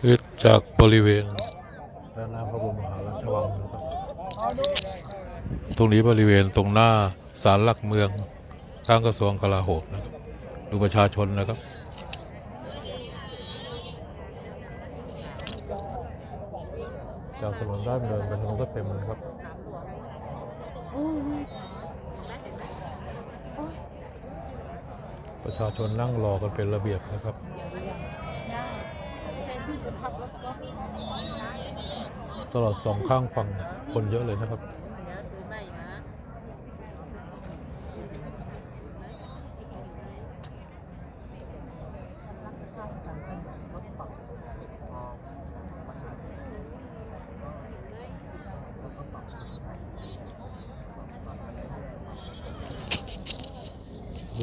คือจากบริเวณด้านหน้าพระบรมมหาราชวังนะครับตรงนี้บริเวณตรงหน้าศาลหลักเมืองข้างกระทรวงกลาโหมนะครับดูประชาชนนะครับ จากถนนด้านเดินไปถนนก็เต็มเลยครับประชาชนนั่งรอกันเป็นระเบียบนะครับตลอดสองข้างฝั่งคนเยอะเลยนะครับ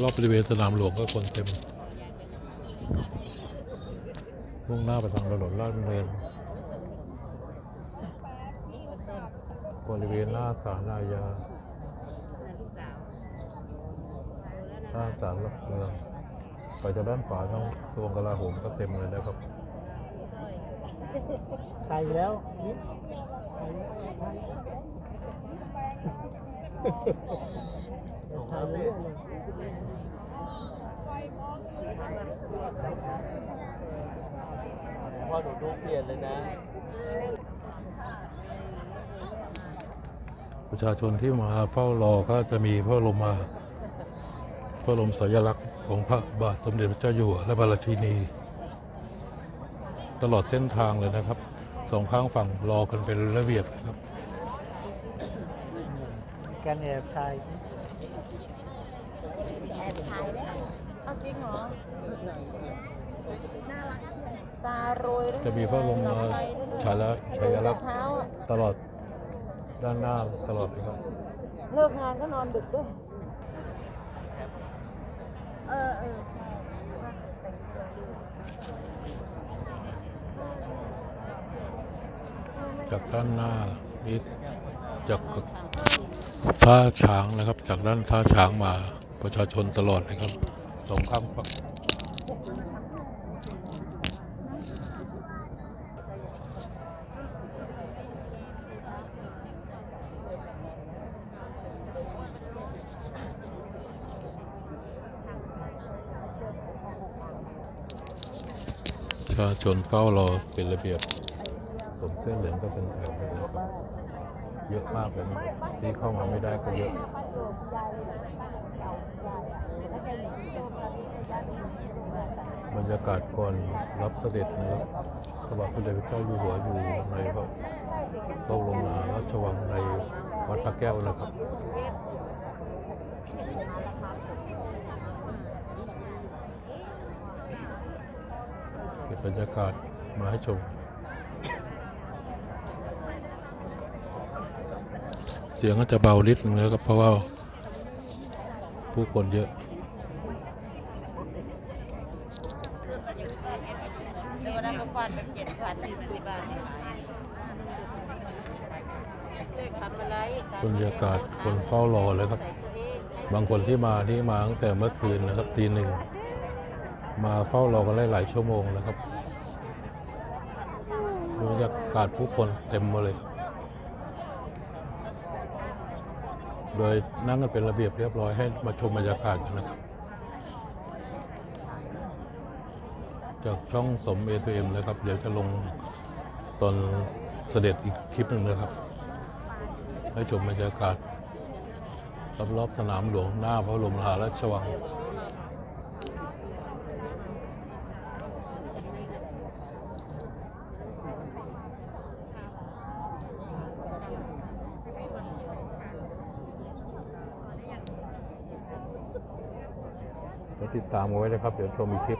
รอบบริเวณสนามหลวงก็คนเต็มมุ่งหน้าไปทางถนนลาดดำเนินบริเวณหน้าศาลอาญาหน้าศาลหลักเมืองไปจากด้านขวาทางสวงกลาโหมก็เต็มเลยนะครับไปแล้วถ่ายเรื่อยเลย พ่อหนูดูเปลี่ยนเลยนะ ประชาชนที่มาเฝ้ารอก็จะมีพระบรมมาพระบรมสัญลักษณ์ของพระบาทสมเด็จพระเจ้าอยู่หัวและพระราชินี ตลอดเส้นทางเลยนะครับสองข้างฝั่งรอกันเป็นระเบียบครับการแอบถ่าย เอาจริงเหรอตาโรยด้วยจะมีพระบรมฉายาฉายลักษณ์เช้าอะตลอดด้านหน้าตลอดเลยครับ เลิกงานก็นอนดึกด้วย เออเออจากด้านหน้านี้ จากท่าช้างนะครับ จากด้านท่าช้างมาประชาชนตลอดเลยครับสองข้างฝั่งประชาชนเฝ้ารอเป็นระเบียบ สมเสื้อเหลืองก็เป็นแถวเลยนะครับ เยอะมากเลยที่เข้ามาไม่ได้ก็เยอะบรรยากาศก่อนรับเสด็จนะครับพระบาทสมเด็จพระเจ้าอยู่หัวอยู่ในพระพระบรมมหาราชวังในวัดพระแก้วนะครับเก็บบรรยากาศมาให้ชม เสียงก็จะเบานิดนึงนะครับเพราะว่าผู้คนเยอะแต่วันนั้นก็ฟาดไปเจ็ดพันที่มันที่บ้านนี่ทำอะไรบรรยากาศคนเฝ้ารอเลยครับ บางคนที่มานี่มาตั้งแต่เมื่อคืนนะครับตีหนึ่ง มาเฝ้ารอกันหลายๆชั่วโมงนะครับบรรยากาศผู้คนเต็มหมาเลย โดยนั่งกันเป็นระเบียบเรียบร้อยให้มาชมบรรยากาศกันนะครับ จากช่องสม a อ m นะครับ เดี๋ยวจะลงตอนเสด็จอีกคลิปหนึ่งนะครับ ให้ชมบรรยากาศรอบๆสนามหลวงหน้าพระบรมมหาราชวัง แล้วติดตามกันไว้นะครับ เดี๋ยวชมอีกคลิป